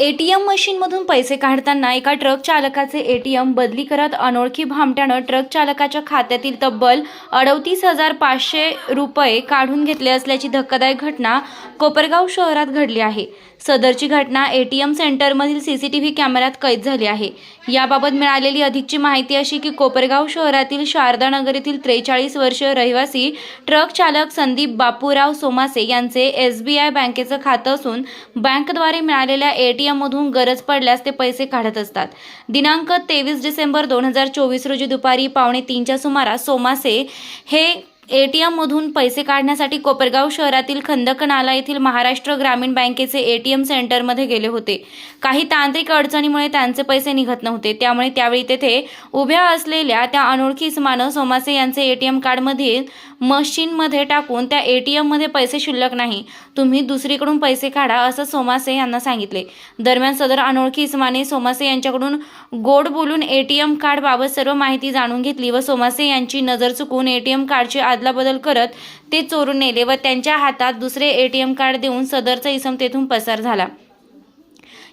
ATM मशीनमधून पैसे काढताना एका ट्रक चालकाचे एटीएम बदली करत अनोळखी भामट्यानं ट्रक चालकाच्या खात्यातील तब्बल अडतीस हजार पाचशे रुपये काढून घेतले असल्याची धक्कादायक घटना कोपरगाव शहरात घडली आहे. सदरची घटना एटीएम सेंटरमधील सीसीटीव्ही कॅमेऱ्यात कैद झाली आहे. याबाबत मिळालेली अधिकची माहिती अशी की कोपरगाव शहरातील शारदा नगर येथील त्रेचाळीस वर्षीय रहिवासी ट्रक चालक संदीप बापूराव सोमासे यांचे एस बी आय बँकेचं खातं असून बँकद्वारे मिळालेल्या ए टी गरज पडल्यास ते पैसे काढत असतात. दिनांक तेवीस डिसेंबर दोन हजार चोवीस रोजी दुपारी पावणे तीनच्या सुमारास सोमासे हे ए टी एममधून पैसे काढण्यासाठी कोपरगाव शहरातील खंदक नाला येथील महाराष्ट्र ग्रामीण बँकेचे ए टी एम सेंटरमध्ये गेले होते. काही तांत्रिक अडचणीमुळे त्यांचे पैसे निघत नव्हते. त्यामुळे त्यावेळी तेथे उभ्या असलेल्या त्या अनोळखी इसमानं सोमासे यांचे ए टी एम कार्डमधील मशीनमध्ये टाकून त्या ए टी एममध्ये पैसे शिल्लक नाही. तुम्ही दुसरीकडून पैसे काढा असं सोमासे यांना सांगितले. दरम्यान सदर अनोळखी इसमाने सोमासे यांच्याकडून गोड बोलून ए टी एम कार्डबाबत सर्व माहिती जाणून घेतली व सोमासे यांची नजर चुकून ए टी एम कार्डची आदलाबदल करत ते चोरून नेले व त्यांच्या हातात दुसरे ए टी एम कार्ड देऊन सदरचा इसम तेथून पसार झाला.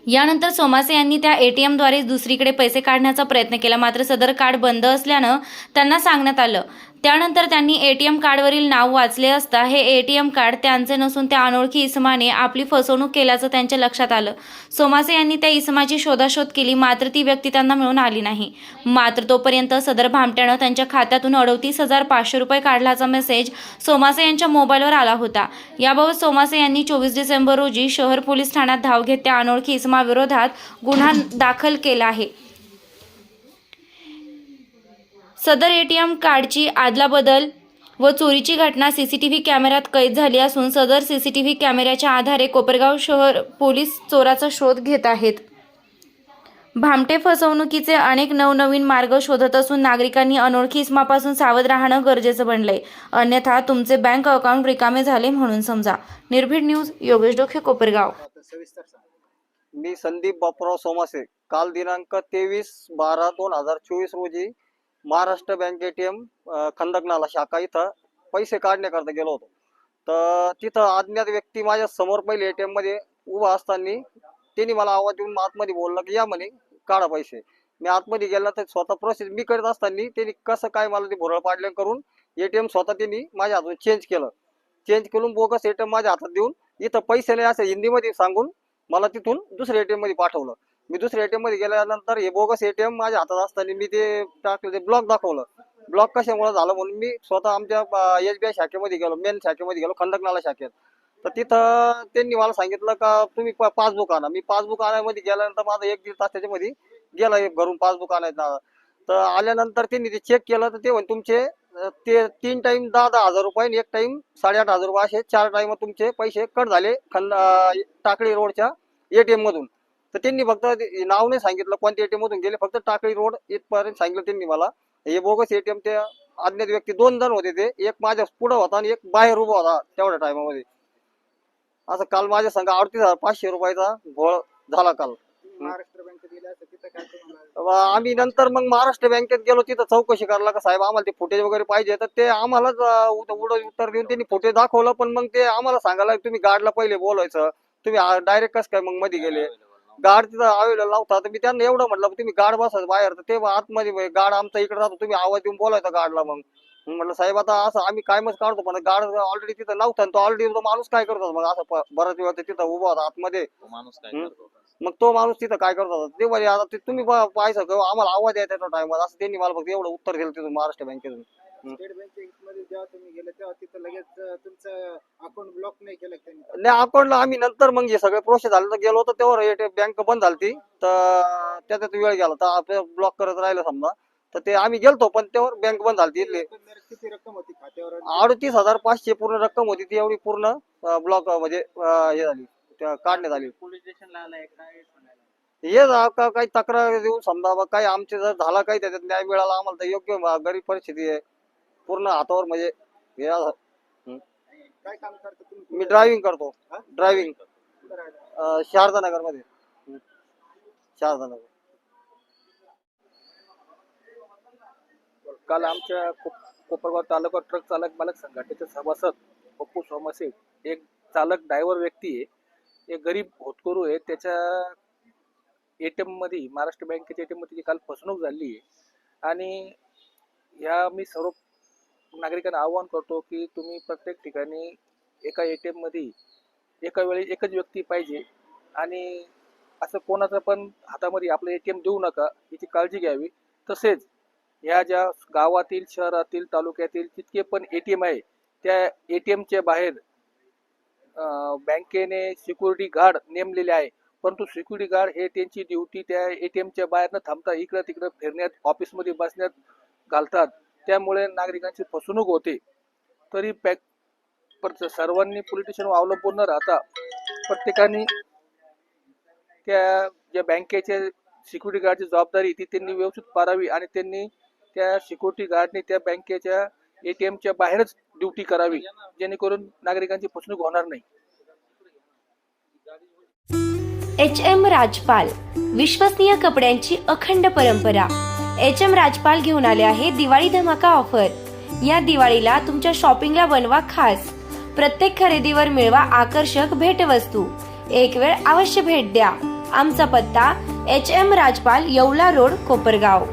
यानंतर सोमासे यांनी त्या ए टी एमद्वारे दुसरीकडे पैसे काढण्याचा प्रयत्न केला. मात्र सदर कार्ड बंद असल्यानं त्यांना सांगण्यात आलं त्यानंतर त्यांनी ए टी एम कार्डवरील नाव वाचले असता हे ए टी एम कार्ड त्यांचे नसून त्या अनोळखी इसमाने आपली फसवणूक केल्याचं त्यांच्या लक्षात आलं. सोमासे यांनी त्या इसमाची शोधाशोध केली मात्र ती व्यक्ती त्यांना मिळून आली नाही. मात्र तोपर्यंत सदर भामट्यानं त्यांच्या खात्यातून अडतीस हजार पाचशे रुपये काढल्याचा मेसेज सोमासे यांच्या मोबाईलवर आला होता. याबाबत सोमासे यांनी चोवीस डिसेंबर रोजी शहर पोलीस ठाण्यात धाव घेत त्या अनोळखी इसमाविरोधात गुन्हा दाखल केला आहे. सदर ए टी एम कार्डची आदलाबदल व चोरीची घटना सी सी टी व्ही कॅमेऱ्यात कैद झाली असून सदर सी सी टी व्ही कॅमेऱ्याच्या आधारे कोपरगाव शहर पोलीस चोराचा शोध घेत आहेत. भामटे फसवणुकीचे अनेक नवनवीन मार्ग शोधत असून नागरिकांनी अनोळखी इसमापासून सावध राहणं गरजेचं बनलंय. अन्यथा तुमचे बँक अकाउंट रिकामे झाले म्हणून समजा. निर्भीड न्यूज योगेश डोखे कोपरगाव. मी संदीप बापराव सोमासे. काल दिनांक तेवीस बारा दोन हजार चोवीस रोजी Maharashtra bank A T M Khandaknala शाखा इथं पैसे काढण्याकरता गेलो होतो. तर तिथं अज्ञात व्यक्ती माझ्यासमोर पहिले ए टी मध्ये उभा असताना त्यांनी मला आवाज देऊन आतमध्ये बोलला की या म्हणे काढा पैसे. मी आतमध्ये गेला तर स्वतः प्रोसेस मी करत असताना त्यांनी कसं काय मला ते भुरळ पाडले करून ए टी एम स्वतः त्यांनी माझ्या हातून चेंज केलं. चेंज करून बोगस ए टी एम माझ्या हातात देऊन इथं पैसे नाही असं हिंदीमध्ये सांगून मला तिथून दुसऱ्या एटीएममध्ये पाठवलं. मी दुसऱ्या एटीएममध्ये गेल्यानंतर हे बोगस एटीएम माझ्या हातात असताना मी ते टाकलं ते ब्लॉक दाखवलं. ब्लॉक कशामुळे झालं म्हणून मी स्वतः आमच्या एस बी आय शाखेमध्ये गेलो मेन शाखेमध्ये गेलो खंदकनाला शाखेत. तर तिथं त्यांनी मला सांगितलं का तुम्ही पासबुक आणा. मी पासबुक आणायमध्ये गेल्यानंतर माझा एक दीड तास त्याच्यामध्ये गेला घरून पासबुक आणायचा. तर आल्यानंतर त्यांनी ते चेक केलं तर ते म्हणे तुमचे ते तीन टाइम दहा दहा हजार रुपये आणि एक टाइम साडेआठ हजार रुपये असे चार टाइम तुमचे पैसे कट झाले खंद टाकळी रोडच्या एटीएम मधून. तर त्यांनी फक्त नाव नाही सांगितलं कोणत्या एटीएम मधून गेले फक्त टाकळी रोड इथपर्यंत सांगितलं त्यांनी मला. हे बोगस एटीएम ते अज्ञात व्यक्ती दोन जण होते ते एक माझ्या पुढं होता आणि एक बाहेर उभा होता तेवढ्या टायमामध्ये असं काल माझ्या संघ अडतीस हजार पाचशे रुपयाचा घोळ झाला काल. महाराष्ट्र बँकेत आम्ही नंतर मग महाराष्ट्र बँकेत गेलो तिथं चौकशी करायला का साहेब आम्हाला ते फुटेज वगैरे पाहिजे तर ते आम्हालाच उड उत्तर देऊन त्यांनी फुटेज दाखवलं पण मग ते आम्हाला सांगायला तुम्ही गार्डला पहिले बोलायचं तुम्ही डायरेक्ट कसं काय मग मध्ये गेले? गार्ड तिथं अवेलेबल नव्हता तर मी त्यांना एवढं म्हटलं तुम्ही गार्ड बसायचं बाहेर. तर ते आतमध्ये गार्ड आमचा इकडे राहतो तुम्ही आवाज देऊन बोलायचा गार्डला मग. म्हटलं साहेब आता असं आम्ही कायमच काढतो पण गार्ड ऑलरेडी तिथं नव्हता आणि तो ऑलरेडी तो माणूस काय करतो मग? असं बराच वेळ तिथं उभा होता आतमध्ये. तो माणूस काय. करतो? मग तो माणूस तिथं काय करत होता? ते म्हणे आता ते तुम्ही पा- पाहायचं का आम्हाला आवाज द्यायचा त्या टायमात असं त्यांनी मला फक्त एवढं उत्तर दिलं तिथून महाराष्ट्र बँकेतून. स्टेट बँकेमध्ये जेव्हा तुम्ही गेले तेव्हा तिथं लगेच अं, तुमचं अकाउंट ब्लॉक नाही केलं का त्यांनी? नाही अकाउंटला आम्ही नंतर मग हे सगळे प्रोसेस झाले. तर गेलो होतो तेव्हा बँक बंद झाली तर त्याच्यात वेळ गेला. तर आपलं ब्लॉक करत राहिलं समजा. तर ते आम्ही गेलतो पण तेव्हा बँक बंद झाली एकंदरीत किती रक्कम होती खात्यावर? अडतीस हजार पाचशे पूर्ण रक्कम होती ती एवढी पूर्ण ब्लॉक म्हणजे अं, हे झाली. त्या काढण्यात आली. पोलीस स्टेशनला आलाय काय सांगायला हे जा- का- काही तक्रार देऊन समजा बा काही आमचे जर झाला काही त्याच्यात न्याय मिळाला आम्हाला तर योग्य गरीब परिस्थिती आहे. पूर्ण हातावर म्हणजे हे असं. काय काम करता तुम्ही? मी ड्रायव्हिंग करतो. हा? ड्रायव्हिंग कुठं? शारदा नगरमध्ये शारदा नगर काल आमच्या कोपरगाव तालुका ट्रक चालक मालक संघटनेचे सभासद पप्पू सोमसे एक चालक ड्रायव्हर व्यक्ती आहे. एक गरीब होतकरू आहे त्याच्या एटीएममध्ये महाराष्ट्र बँकेच्या एटीएममध्ये काल फसवणूक झाली आहे. आणि ह्या मी सर्व नागरिकांना आवाहन करतो की तुम्ही प्रत्येक ठिकाणी एका एटीएममध्ये एका वेळी एकच व्यक्ती पाहिजे. आणि असं कोणाचं पण हातामध्ये आपलं एटीएम देऊ नका याची काळजी घ्यावी. तसेच ह्या ज्या गावातील शहरातील तालुक्यातील जितके पण एटीएम आहे त्या एटीएमच्या बाहेर बँकेने सिक्युरिटी गार्ड नेमलेले आहे. परंतु सिक्युरिटी गार्ड हे त्यांची ड्युटी त्या एटीएमच्या बाहेर न थांबता इकडं तिकडं फिरण्यात ऑफिसमध्ये बसण्यात घालतात. त्यामुळे नागरिकांची फसवणूक होते. तरी पॅक पर- सर्वांनी पोलिटिशियन स्टेशनवर अवलंबून न राहता प्रत्येकाने त्या ज्या बँकेच्या सिक्युरिटी गार्डची जबाबदारी ती त्यांनी व्यवस्थित पारावी आणि त्यांनी त्या सिक्युरिटी गार्डने त्या बँकेच्या एटीएमच्या बाहेरच ड्युटी करावी जेणेकरून नागरिकांची फसवणूक होणार नाही. एच एम राजपाल विश्वसनीय कपड्यांची अखंड परंपरा. एच एम राजपाल घेऊन आले आहे दिवाळी धमाका ऑफर. या दिवाळीला तुमच्या शॉपिंगला बनवा खास. प्रत्येक खरेदीवर मिळवा आकर्षक भेटवस्तू. एक वेळ अवश्य भेट द्या. आमचा पत्ता H M Rajpal Yeola road Kopargaon.